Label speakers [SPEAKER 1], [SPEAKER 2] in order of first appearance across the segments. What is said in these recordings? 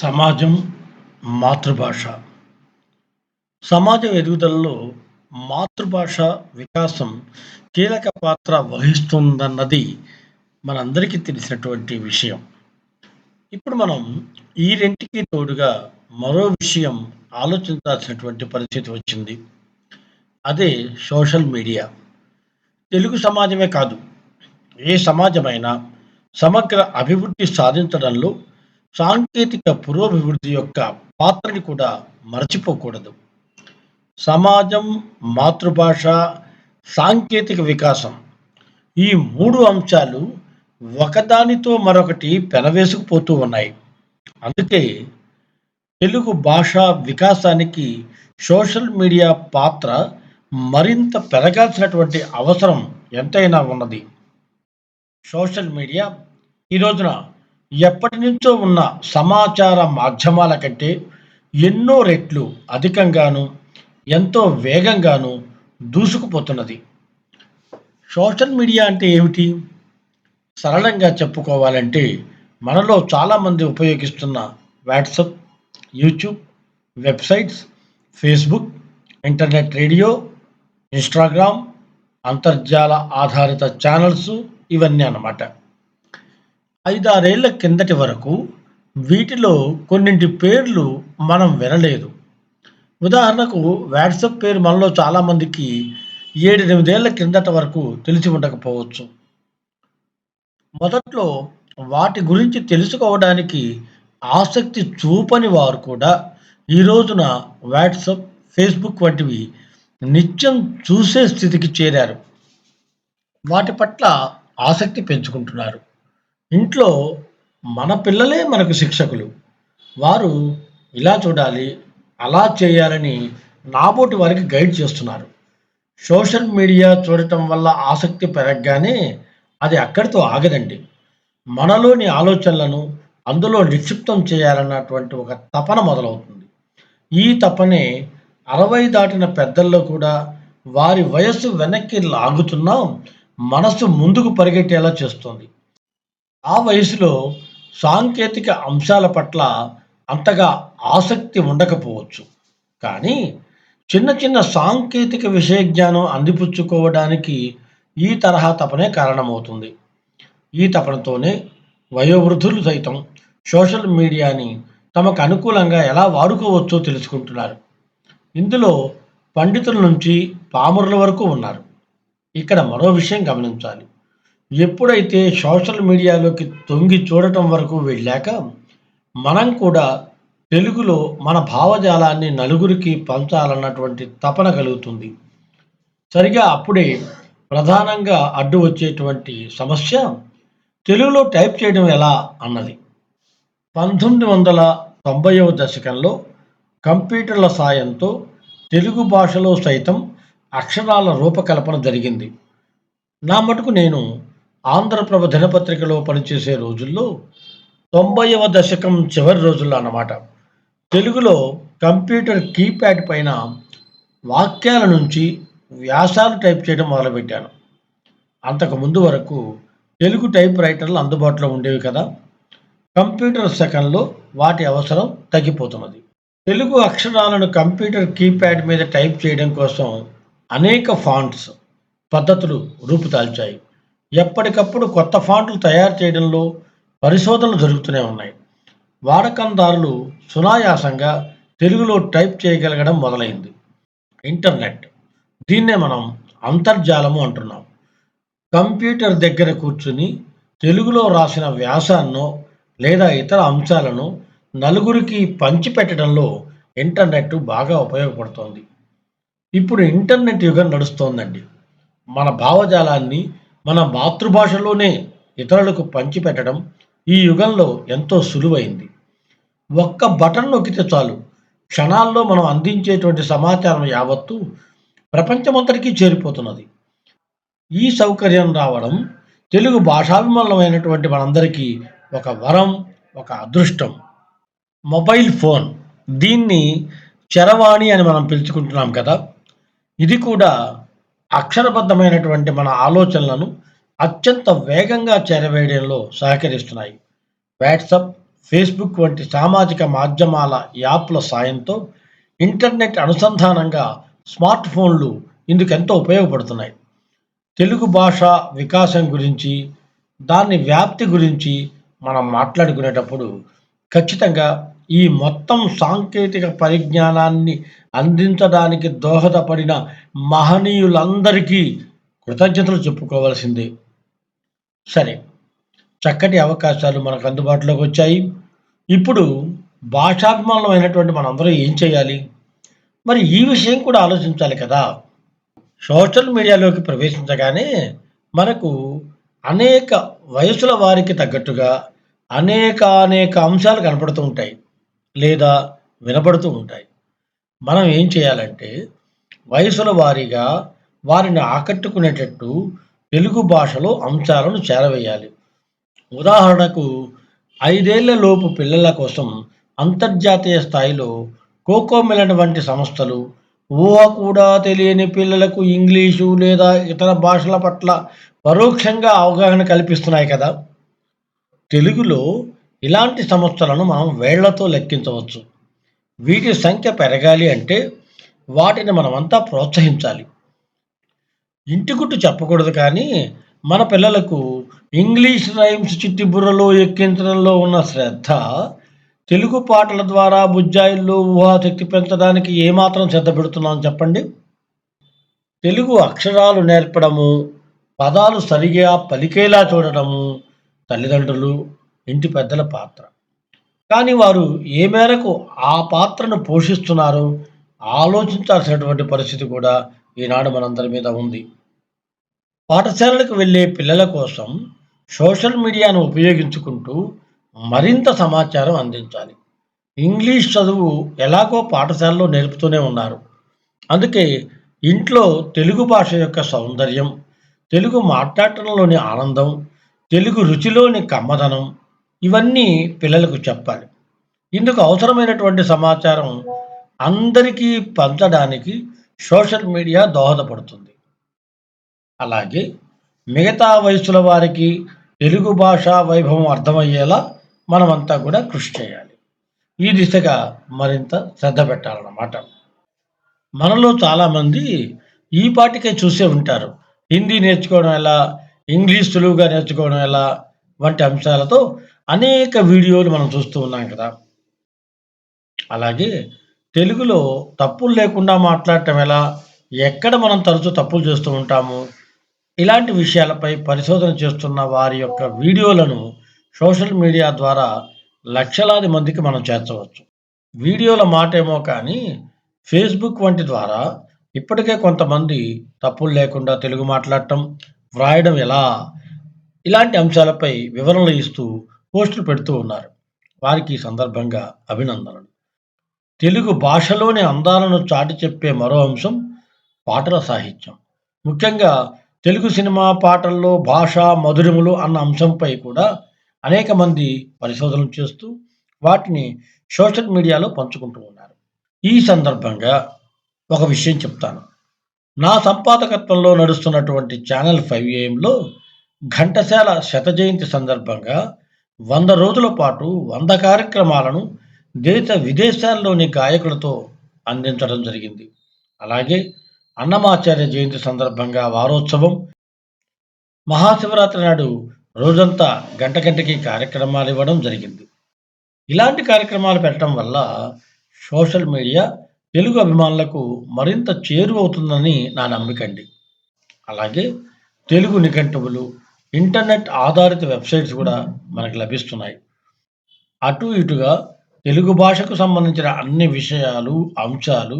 [SPEAKER 1] సమాజం మాతృభాష సమాజం ఎదుగుదలలో మాతృభాష వికాసం కీలక పాత్ర వహిస్తుందన్నది మనందరికీ తెలిసినటువంటి విషయం. ఇప్పుడు మనం ఈ రెంటికి తోడుగా మరో విషయం ఆలోచించాల్సినటువంటి పరిస్థితి వచ్చింది. అదే సోషల్ మీడియా. తెలుగు సమాజమే కాదు, ఏ సమాజమైనా సమగ్ర అభివృద్ధి సాధించడంలో సాంకేతిక పురోభివృద్ధి యొక్క పాత్రని కూడా మర్చిపోకూడదు సమాజం, మాతృభాష, సాంకేతిక వికాసం ఈ మూడు అంశాలు ఒకదానితో మరొకటి పెనవేసుకుపోతూ ఉన్నాయి. అందుకే తెలుగు భాష వికాసానికి సోషల్ మీడియా పాత్ర మరింత పెరగాల్సినటువంటి అవసరం ఎంతైనా ఉన్నది. సోషల్ మీడియా ఈ రోజున ఎప్పటినుంచో ఉన్న సమాచార మాధ్యమాల కంటే ఎన్నో రెట్లు అధికంగాను, ఎంతో వేగంగాను దూసుకుపోతున్నది. సోషల్ మీడియా అంటే ఏమిటి? సరళంగా చెప్పుకోవాలంటే మనలో చాలామంది ఉపయోగిస్తున్న WhatsApp YouTube, websites, Facebook, internet radio, Instagram, అంతర్జాల ఆధారిత ఛానల్స్ ఇవన్నీ అన్నమాట. ఐదారేళ్ళ కిందటి వరకు వీటిలో కొన్నింటి పేర్లు మనం వినలేదు. ఉదాహరణకు వాట్సాప్ పేరు మనలో చాలామందికి ఏడెనిమిదేళ్ళ కిందట వరకు తెలిసి ఉండకపోవచ్చు. మొదట్లో వాటి గురించి తెలుసుకోవడానికి ఆసక్తి చూపని వారు కూడా ఈ రోజున వాట్సాప్, ఫేస్‌బుక్ వంటివి నిత్యం చూసే స్థితికి చేరారు. వాటి పట్ల ఆసక్తి పెంచుకుంటున్నారు. ఇంట్లో మన పిల్లలే మనకు శిక్షకులు. వారు ఇలా చూడాలి, అలా చేయాలని నాబోటి వారికి గైడ్ చేస్తున్నారు. సోషల్ మీడియా చూడటం వల్ల ఆసక్తి పెరగగానే అది అక్కడితో ఆగదండి. మనలోని ఆలోచనలను అందులో నిక్షిప్తం చేయాలన్నటువంటి ఒక తపన మొదలవుతుంది. ఈ తపనే అరవై దాటిన పెద్దల్లో కూడా వారి వయస్సు వెనక్కి లాగుతున్నా మనసు ముందుకు పరిగెట్టేలా చేస్తుంది ఆ వయసులో సాంకేతిక అంశాల పట్ల అంతగా ఆసక్తి ఉండకపోవచ్చు. కానీ చిన్న చిన్న సాంకేతిక విషయ జ్ఞానం అందిపుచ్చుకోవడానికి ఈ తరహా తపనే కారణమవుతుంది. ఈ తపనతోనే వయోవృద్ధులు సైతం సోషల్ మీడియాని తమకు అనుకూలంగా ఎలా వాడుకోవచ్చో తెలుసుకుంటున్నారు. ఇందులో పండితుల నుంచి పామరుల వరకు ఉన్నారు. ఇక్కడ మరో విషయం గమనించాలి. ఎప్పుడైతే సోషల్ మీడియాలోకి తొంగి చూడటం వరకు వెళ్ళాక మనం కూడా తెలుగులో మన భావజాలాన్ని నలుగురికి పంచాలన్నటువంటి తపన కలుగుతుంది. సరిగా అప్పుడే ప్రధానంగా అడ్డు వచ్చేటువంటి సమస్య తెలుగులో టైప్ చేయడం ఎలా అన్నది. పంతొమ్మిది వందల తొంభైవ దశకంలో కంప్యూటర్ల సాయంతో తెలుగు భాషలో సైతం అక్షరాల రూపకల్పన జరిగింది. నా మటుకు నేను ఆంధ్రప్రభ దినపత్రికలో పనిచేసే రోజుల్లో తొంభైవ దశకం చివరి రోజుల్లో అన్నమాట. తెలుగులో కంప్యూటర్ కీప్యాడ్ పైన వాక్యాల నుంచి వ్యాసాలు టైప్ చేయడం మొదలుపెట్టాను. అంతకు ముందు వరకు తెలుగు టైప్ రైటర్లు అందుబాటులో ఉండేవి కదా! కంప్యూటర్ సెకండ్లో వాటి అవసరం తగ్గిపోతున్నది. తెలుగు అక్షరాలను కంప్యూటర్ కీప్యాడ్ మీద టైప్ చేయడం కోసం అనేక ఫాంట్స్, పద్ధతులు రూపుదాల్చాయి. ఎప్పటికప్పుడు కొత్త ఫాంట్లు తయారు చేయడంలో పరిశోధనలు జరుగుతూనే ఉన్నాయి. వాడకందారులు సునాయాసంగా తెలుగులో టైప్ చేయగలగడం మొదలైంది. ఇంటర్నెట్ దీన్నే మనం అంతర్జాలము అంటున్నాం. కంప్యూటర్ దగ్గర కూర్చుని తెలుగులో రాసిన వ్యాసాన్నో లేదా ఇతర అంశాలను నలుగురికి పంచిపెట్టడంలో ఇంటర్నెట్ బాగా ఉపయోగపడుతోంది. ఇప్పుడు ఇంటర్నెట్ యుగం నడుస్తోందండి. మన భావజాలాన్ని మన మాతృభాషలోనే ఇతరులకు పంచిపెట్టడం ఈ యుగంలో ఎంతో సులువైంది. ఒక్క బటన్ నొక్కితే చాలు క్షణాల్లో మనం అందించేటువంటి సమాచారం యావత్తు ప్రపంచమంతటికీ చేరిపోతున్నది. ఈ సౌకర్యం రావడం తెలుగు భాషాభిమానులమైనటువంటి మనందరికీ ఒక వరం, ఒక అదృష్టం. మొబైల్ ఫోన్ దీన్ని చరవాణి అని మనం పిలుచుకుంటున్నాం కదా! ఇది కూడా అక్షరబద్ధమైనటువంటి మన ఆలోచనలను అత్యంత వేగంగా చేరవేయడంలో సహకరిస్తున్నాయి. వాట్సప్ ఫేస్‌బుక్ వంటి సామాజిక మాధ్యమాల యాప్‌ల సాయంతో ఇంటర్నెట్ అనుసంధానంగా స్మార్ట్ ఫోన్‌లు ఇందుకెంతో ఉపయోగపడుతున్నాయి. తెలుగు భాష వికాసం గురించి, దాని వ్యాప్తి గురించి మనం మాట్లాడుకునేటప్పుడు ఖచ్చితంగా ఈ మొత్తం సాంకేతిక పరిజ్ఞానాన్ని అందించడానికి దోహదపడిన మహనీయులందరికీ కృతజ్ఞతలు చెప్పుకోవాల్సిందే. సరే. చక్కటి అవకాశాలు మనకు అందుబాటులోకి వచ్చాయి. ఇప్పుడు భాషాభిమానమైనటువంటి మనందరూ ఏం చేయాలి? మరి ఈ విషయం కూడా ఆలోచించాలి కదా! సోషల్ మీడియాలోకి ప్రవేశించగానే మనకు అనేక వయసుల వారికి తగ్గట్టుగా అనేకానేక అంశాలు కనపడుతూ ఉంటాయి. లేదా వినపడుతూ ఉంటాయి. మనం ఏం చేయాలంటే వయసుల వారీగా వారిని ఆకట్టుకునేటట్టు తెలుగు భాషలో అంశాలను చేరవేయాలి. ఉదాహరణకు 5 ఏళ్ళ లోపు పిల్లల కోసం అంతర్జాతీయ స్థాయిలో కోకోమెలన్ వంటి సంస్థలు ఊహ కూడా తెలియని పిల్లలకు ఇంగ్లీషు లేదా ఇతర భాషల పట్ల పరోక్షంగా అవగాహన కల్పిస్తున్నాయి కదా! తెలుగులో ఇలాంటి సంస్థలను మనం వేళ్ళతో లెక్కించవచ్చు. వీటి సంఖ్య పెరగాలి అంటే వాటిని మనమంతా ప్రోత్సహించాలి. ఇంటి గుట్టు చెప్పకూడదు కానీ మన పిల్లలకు ఇంగ్లీష్ రైమ్స్ చిట్టి బుర్రలో ఎక్కించడంలో ఉన్న శ్రద్ధ తెలుగు పాటల ద్వారా బుజ్జాయిల్లో ఊహాశక్తి పెంచడానికి ఏమాత్రం శ్రద్ధ పెడుతున్నాం చెప్పండి? తెలుగు అక్షరాలు నేర్పడము, పదాలు సరిగా పలికేలా చూడడము తల్లిదండ్రులు, ఇంటి పెద్దల పాత్ర. కానీ వారు ఏ మేరకు ఆ పాత్రను పోషిస్తున్నారో ఆలోచించాల్సినటువంటి పరిస్థితి కూడా ఈనాడు మనందరి మీద ఉంది. పాఠశాలలకు వెళ్ళే పిల్లల కోసం సోషల్ మీడియాను ఉపయోగించుకుంటూ మరింత సమాచారం అందించాలి. ఇంగ్లీష్ చదువు ఎలాగో పాఠశాలలో నేర్పుతూనే ఉన్నారు. అందుకే ఇంట్లో తెలుగు భాష యొక్క సౌందర్యం, తెలుగు మాట్లాడటంలోని ఆనందం, తెలుగు రుచిలోని కమ్మదనం ఇవన్నీ పిల్లలకు చెప్పాలి. ఇందుకు అవసరమైనటువంటి సమాచారం అందరికీ పంచడానికి సోషల్ మీడియా దోహదపడుతుంది. అలాగే మిగతా వయసుల వారికి తెలుగు భాషా వైభవం అర్థమయ్యేలా మనమంతా కూడా కృషి చేయాలి. ఈ దిశగా మరింత శ్రద్ధ పెట్టాలన్నమాట. మనలో చాలామంది ఈ పాటికే చూసే ఉంటారు. హిందీ నేర్చుకోవడం ఎలా? ఇంగ్లీష్ సులువుగా నేర్చుకోవడం ఎలా? వంటి అంశాలతో అనేక వీడియోలు మనం చూస్తూ ఉన్నాం కదా! అలాగే తెలుగులో తప్పులు లేకుండా మాట్లాడటం ఎలా? ఎక్కడ మనం తరచూ తప్పులు చేస్తూ ఉంటాము? ఇలాంటి విషయాలపై పరిశోధన చేస్తున్న వారి యొక్క వీడియోలను సోషల్ మీడియా ద్వారా లక్షలాది మందికి మనం చేర్చవచ్చు. వీడియోల మాటేమో కానీ ఫేస్‌బుక్ వంటి ద్వారా ఇప్పటికే కొంతమంది తప్పులు లేకుండా తెలుగు మాట్లాడటం, వ్రాయడం ఎలా? ఇలాంటి అంశాలపై వివరణలు ఇస్తూ పోస్టులు పెడుతూ ఉన్నారు. వారికి ఈ సందర్భంగా అభినందనలు. తెలుగు భాషలోని అందాలను చాటి చెప్పే మరో అంశం పాటల సాహిత్యం. ముఖ్యంగా తెలుగు సినిమా పాటల్లో భాష మధురములు అన్న అంశంపై కూడా అనేక మంది పరిశోధనలు చేస్తూ వాటిని సోషల్ మీడియాలో పంచుకుంటూ ఉన్నారు. ఈ సందర్భంగా ఒక విషయం చెప్తాను. నా సంపాదకత్వంలో నడుస్తున్నటువంటి ఛానల్ ఫైవ్ ఏఎంలో ఘంటసాల శత జయంతి సందర్భంగా వంద రోజుల పాటు వంద కార్యక్రమాలను దేశ విదేశాల్లోని గాయకులతో అందించడం జరిగింది. అలాగే అన్నమాచార్య జయంతి సందర్భంగా వారోత్సవం మహాశివరాత్రి నాడు రోజంతా గంట గంటకి కార్యక్రమాలివ్వడం జరిగింది. ఇలాంటి కార్యక్రమాలు పెట్టడం వల్ల సోషల్ మీడియా తెలుగు అభిమానులకు మరింత చేరువవుతుందని నా నమ్మికండి. అలాగే తెలుగు నిఘంటువులు, ఇంటర్నెట్ ఆధారిత వెబ్‌సైట్స్ కూడా మనకు లభిస్తున్నాయి. అటు ఇటుగా తెలుగు భాషకు సంబంధించిన అన్ని విషయాలు, అంశాలు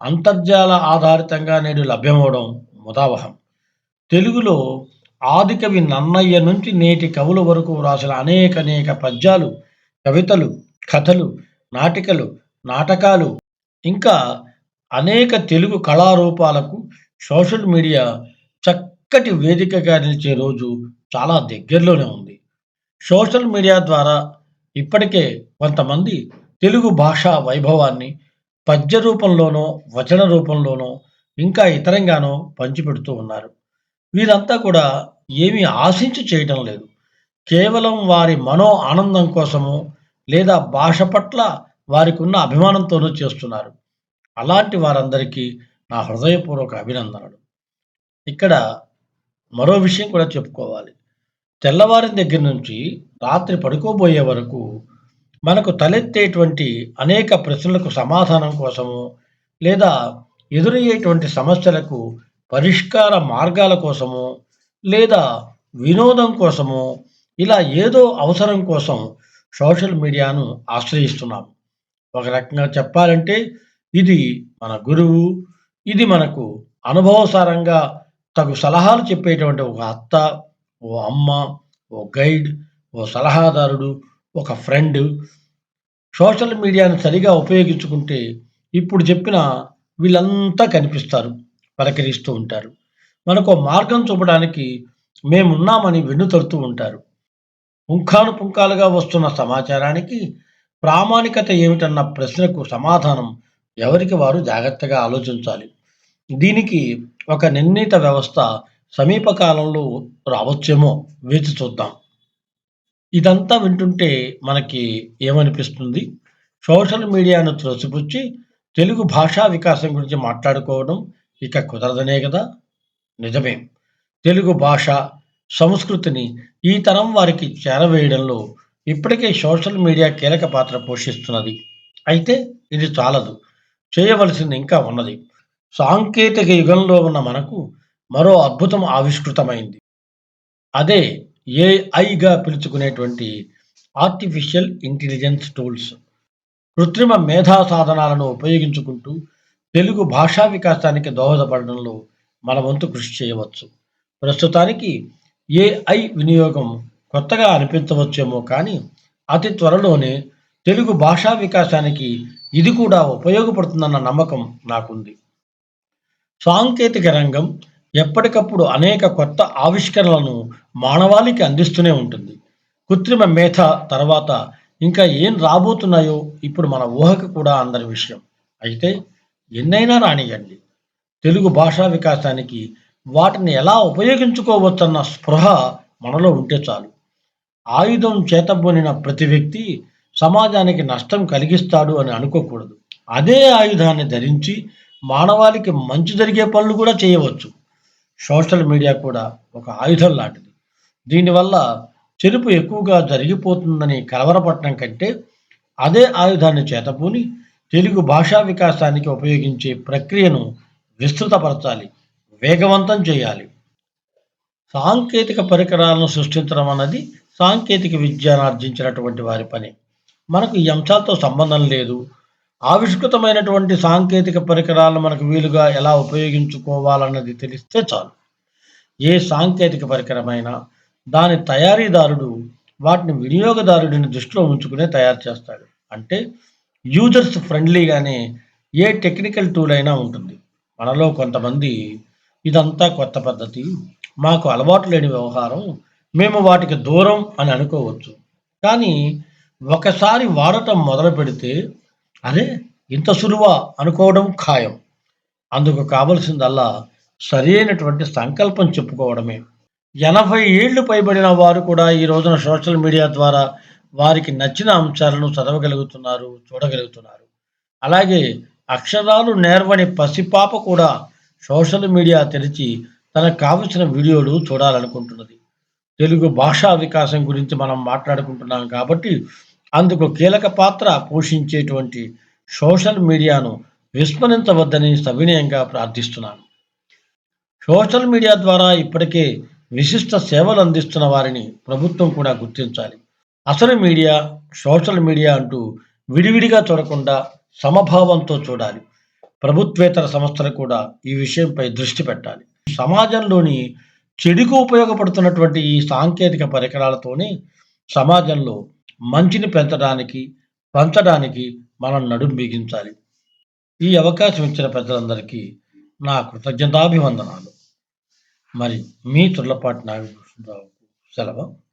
[SPEAKER 1] అంతర్జాల ఆధారితంగా నేడు లభ్యమవడం ముదావహం. తెలుగులో ఆదికవి నన్నయ్య నుంచి నేటి కవుల వరకు వ్రాసిన అనేక అనేక పద్యాలు, కవితలు, కథలు, నాటికలు, నాటకాలు ఇంకా అనేక తెలుగు కళారూపాలకు సోషల్ మీడియా చక్కటి వేదికగా నిలిచే రోజు చాలా దగ్గరలోనే ఉంది. సోషల్ మీడియా ద్వారా ఇప్పటికే కొంతమంది తెలుగు భాషా వైభవాన్ని పద్య రూపంలోనో, వచన రూపంలోనో, ఇంకా ఇతరంగానో పంచిపెడుతూ ఉన్నారు. వీరంతా కూడా ఏమీ ఆశించి చేయటం లేదు. కేవలం వారి మనో ఆనందం కోసమో, లేదా భాష పట్ల వారికున్న అభిమానంతోనూ చేస్తున్నారు. అలాంటి వారందరికీ నా హృదయపూర్వక అభినందనలు. ఇక్కడ మరో విషయం కూడా చెప్పుకోవాలి. తెల్లవారిన దగ్గర నుంచి రాత్రి పడుకోబోయే వరకు మనకు తలెత్తేటువంటి అనేక ప్రశ్నలకు సమాధానం కోసము, లేదా ఎదురయ్యేటువంటి సమస్యలకు పరిష్కార మార్గాల కోసము, లేదా వినోదం కోసము, ఇలా ఏదో అవసరం కోసం సోషల్ మీడియాను ఆశ్రయిస్తున్నాం. ఒక రకంగా చెప్పాలంటే ఇది మన గురువు, ఇది మనకు అనుభవసారంగా తగు సలహాలు చెప్పేటువంటి ఒక అత్త, ఓ అమ్మ, ఓ గైడ్, ఓ సలహాదారుడు, ఒక ఫ్రెండ్. సోషల్ మీడియాను సరిగా ఉపయోగించుకుంటే ఇప్పుడు చెప్పిన వీళ్ళంతా కనిపిస్తారు. పలకరిస్తూ ఉంటారు. మనకు మార్గం చూపడానికి మేమున్నామని వెన్నుతడుతూ ఉంటారు. పుంఖాను పుంఖాలుగా వస్తున్న సమాచారానికి ప్రామాణికత ఏమిటన్న ప్రశ్నకు సమాధానం ఎవరికి వారు జాగ్రత్తగా ఆలోచించాలి. దీనికి ఒక నిర్ణీత వ్యవస్థ సమీపకాలంలో రావచ్చేమో వేచి చూద్దాం. ఇదంతా వింటుంటే మనకి ఏమనిపిస్తుంది? సోషల్ మీడియాను త్రోసిపుచ్చి తెలుగు భాషా వికాసం గురించి మాట్లాడుకోవడం ఇక కుదరదనే కదా నిజమే. తెలుగు భాష, సంస్కృతిని ఈ తరం వారికి చేరవేయడంలో ఇప్పటికే సోషల్ మీడియా కీలక పాత్ర పోషిస్తున్నది. అయితే ఇది చాలదు. చేయవలసింది ఇంకా ఉన్నది. సాంకేతిక యుగంలో ఉన్న మనకు మరో అద్భుతం ఆవిష్కృతమైంది. అదే ఏఐగా పిలుచుకునేటువంటి ఆర్టిఫిషియల్ ఇంటెలిజెన్స్ టూల్స్. కృత్రిమ మేధా సాధనాలను ఉపయోగించుకుంటూ తెలుగు భాషా వికాసానికి దోహదపడడంలో మన వంతు కృషి చేయవచ్చు. ప్రస్తుతానికి ఏఐ వినియోగం కొత్తగా అనిపించవచ్చేమో కానీ అతి త్వరలోనే తెలుగు భాషా వికాసానికి ఇది కూడా ఉపయోగపడుతుందన్న నమ్మకం నాకుంది. సాంకేతిక రంగం ఎప్పటికప్పుడు అనేక కొత్త ఆవిష్కరణలను మానవాళికి అందిస్తూనే ఉంటుంది. కృత్రిమ మేధ తర్వాత ఇంకా ఏం రాబోతున్నాయో ఇప్పుడు మన ఊహకు కూడా అందని విషయం. అయితే ఎన్నైనా రానియండి తెలుగు భాషా వికాసానికి వాటిని ఎలా ఉపయోగించుకోవచ్చన్న స్పృహ మనలో ఉంటే చాలు. ఆయుధం చేతబోనిన ప్రతి వ్యక్తి సమాజానికి నష్టం కలిగిస్తాడు అని అనుకోకూడదు. అదే ఆయుధాన్ని ధరించి మానవాళికి మంచి జరిగే పనులు కూడా చేయవచ్చు. సోషల్ మీడియా కూడా ఒక ఆయుధం లాంటిది. దీనివల్ల చెరుపు ఎక్కువగా జరిగిపోతుందని కలవరపడటం కంటే అదే ఆయుధాన్ని చేతపూని తెలుగు భాషా వికాసానికి ఉపయోగించే ప్రక్రియను విస్తృతపరచాలి. వేగవంతం చేయాలి. సాంకేతిక పరికరాలను సృష్టించడం అన్నది సాంకేతిక విజ్ఞానార్జించినటువంటి వారి పని. మనకు ఈ అంశాలతో సంబంధం లేదు. ఆవిష్కృతమైనటువంటి సాంకేతిక పరికరాలను మనకు వీలుగా ఎలా ఉపయోగించుకోవాలన్నది తెలిస్తే చాలు. ఏ సాంకేతిక పరికరమైనా దాని తయారీదారుడు వాటిని వినియోగదారుడిని దృష్టిలో ఉంచుకునే తయారు చేస్తాడు. అంటే యూజర్స్ ఫ్రెండ్లీగానే ఏ టెక్నికల్ టూల్ అయినా ఉంటుంది. మనలో కొంతమంది ఇదంతా కొత్త పద్ధతి, మాకు అలవాటు లేని వ్యవహారం, మేము వాటికి దూరం అని అనుకోవచ్చు. కానీ ఒకసారి వాడటం మొదలుపెడితే అదే ఇంత సులువ అనుకోవడం ఖాయం. అందుకు కావలసిందల్లా సరైనటువంటి సంకల్పం చెప్పుకోవడమే. 80 ఏళ్ళు పైబడిన వారు కూడా ఈ రోజున సోషల్ మీడియా ద్వారా వారికి నచ్చిన అంశాలను చదవగలుగుతున్నారు, చూడగలుగుతున్నారు. అలాగే అక్షరాలు నేర్వని పసిపాప కూడా సోషల్ మీడియా తెరిచి తనకు కావలసిన వీడియోలు చూడాలనుకుంటున్నది. తెలుగు భాషా వికాసం గురించి మనం మాట్లాడుకుంటున్నాం కాబట్టి అందుకు కీలక పాత్ర పోషించేటువంటి సోషల్ మీడియాను విస్మరించవద్దని సవినయంగా ప్రార్థిస్తున్నాను. సోషల్ మీడియా ద్వారా ఇప్పటికే విశిష్ట సేవలు అందిస్తున్న వారిని ప్రభుత్వం కూడా గుర్తించాలి. అసలు మీడియా, సోషల్ మీడియా అంటూ విడివిడిగా చూడకుండా సమభావంతో చూడాలి. ప్రభుత్వేతర సంస్థలు కూడా ఈ విషయంపై దృష్టి పెట్టాలి. సమాజంలోని చెడుకు ఉపయోగపడుతున్నటువంటి ఈ సాంకేతిక పరికరాలతోనే సమాజంలో మంచిని పెంచడానికి, పంచడానికి మనం నడుం బిగించాలి. ఈ అవకాశం ఇచ్చిన పెద్దలందరికీ నా కృతజ్ఞతాభివందనాలు. మరి మీ తుర్లపాటి నాగభూషణరావు సెలవు.